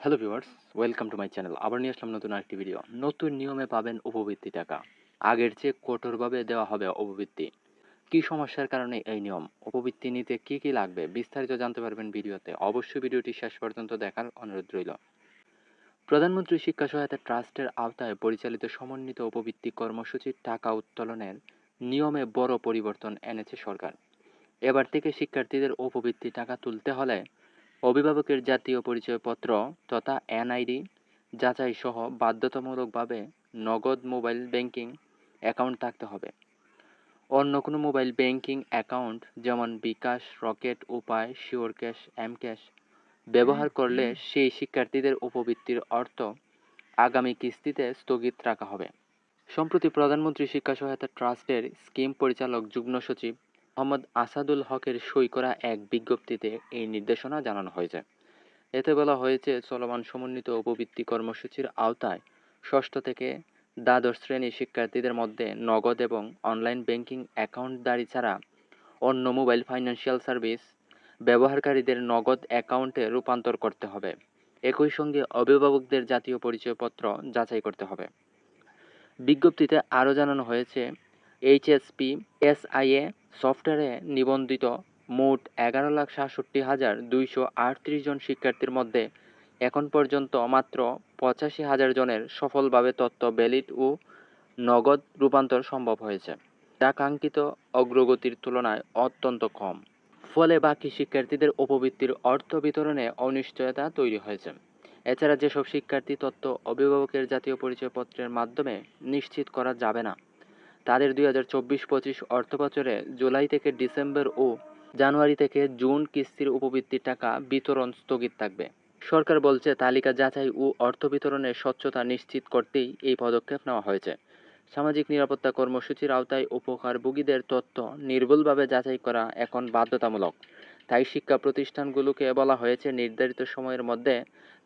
Hello viewers welcome to my channel আবার নিয়ে আসলাম নতুন আরেকটি ভিডিও নতুন নিয়মে পাবেন উপবৃত্তি টাকা। আগের চেয়ে কঠোরভাবে দেওয়া হবে উপবৃত্তি। কি সমস্যার কারণে এই নিয়ম? উপবৃত্তি নিতে কি কি লাগবে? বিস্তারিত জানতে পারবেন ভিডিওতে। অবশ্যই ভিডিওটি শেষ পর্যন্ত দেখার অনুরোধ রইল। প্রধানমন্ত্রী শিক্ষা সহায়তা ট্রাস্টের আওতায় পরিচালিত সমন্বিত উপবৃত্তি কর্মসূচির টাকা উত্তোলনের নিয়মে বড় পরিবর্তন এনেছে সরকার। এবার থেকে শিক্ষার্থীদের উপবৃত্তি টাকা তুলতে হলে অভিভাবকের জাতীয় পরিচয়পত্র তথা এনআইডি যাচাই সহ বাধ্যতামূলকভাবে নগদ মোবাইল ব্যাংকিং অ্যাকাউন্ট থাকতে হবে। অন্য কোনো মোবাইল ব্যাংকিং অ্যাকাউন্ট যেমন বিকাশ রকেট উপায় শিওর ক্যাশ এম ক্যাশ ব্যবহার করলে সেই শিক্ষার্থীদের উপবৃত্তির অর্থ আগামী কিস্তিতে স্থগিত রাখা হবে। সম্প্রতি প্রধানমন্ত্রী শিক্ষা সহায়তা ট্রাস্টের স্কিম পরিচালক যুগ্ম সচিব মোহাম্মদ আসাদুল হকের সই করা এক বিজ্ঞপ্তিতে এই নির্দেশনা জানানো হয়েছে। এতে বলা হয়েছে, চলমান সমন্বিত উপবৃত্তি কর্মসূচির আওতায় ষষ্ঠ থেকে দ্বাদশ শ্রেণির শিক্ষার্থীদের মধ্যে নগদ এবং অনলাইন ব্যাংকিং অ্যাকাউন্ট অ্যাকাউন্টদারি ছাড়া অন্য মোবাইল ফাইন্যান্সিয়াল সার্ভিস ব্যবহারকারীদের নগদ অ্যাকাউন্টে রূপান্তর করতে হবে। একই সঙ্গে অভিভাবকদের জাতীয় পরিচয়পত্র যাচাই করতে হবে। বিজ্ঞপ্তিতে আরও জানানো হয়েছে, এইচএসপি, এসআইএ সফটওয়্যারে নিবন্ধিত মোট এগারো লাখ সাতষট্টি হাজার দুইশো আটত্রিশ জন শিক্ষার্থীর মধ্যে এখন পর্যন্ত মাত্র পঁচাশি হাজার জনের সফলভাবে তথ্য ভ্যালিড ও নগদ রূপান্তর সম্ভব হয়েছে। যা কাঙ্ক্ষিত অগ্রগতির তুলনায় অত্যন্ত কম। ফলে বাকি শিক্ষার্থীদের উপবৃত্তির অর্থ বিতরণে অনিশ্চয়তা তৈরি হয়েছে। এছাড়া যেসব শিক্ষার্থী তথ্য অভিভাবকের জাতীয় পরিচয়পত্রের মাধ্যমে নিশ্চিত করা যাবে না তাদের দুই হাজার চব্বিশ পঁচিশ অর্থবছরে জুলাই থেকে ডিসেম্বর ও জানুয়ারি থেকে জুন কিস্তির উপবৃত্তির টাকা বিতরণ স্থগিত থাকবে। সরকার বলছে, তালিকা যাচাই ও অর্থ বিতরণের স্বচ্ছতা নিশ্চিত করতেই এই পদক্ষেপ নেওয়া হয়েছে। সামাজিক নিরাপত্তা কর্মসূচির আওতায় উপকারভোগীদের তথ্য নির্ভুলভাবে যাচাই করা এখন বাধ্যতামূলক। তাই শিক্ষা প্রতিষ্ঠানগুলোকে বলা হয়েছে, নির্ধারিত সময়ের মধ্যে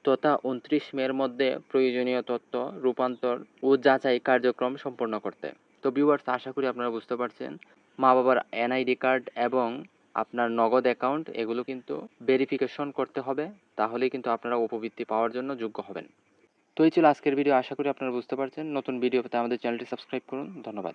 তথা উনত্রিশ মের মধ্যে প্রয়োজনীয় তথ্য, রূপান্তর ও যাচাই কার্যক্রম সম্পন্ন করতে। তো ভিউয়ার্স আশা করি আপনারা বুঝতে পারছেন মা বাবার এনআইডি কার্ড এবং আপনার নগদ অ্যাকাউন্ট এগুলো কিন্তু ভেরিফিকেশন করতে হবে, তাহলেই কিন্তু আপনারা উপবৃত্তি পাওয়ার জন্য যোগ্য হবেন। তো এই ছিল আজকের ভিডিও আশা করি আপনারা বুঝতে পারছেন। নতুন ভিডিও পেতে আমাদের চ্যানেলটি সাবস্ক্রাইব করুন। ধন্যবাদ।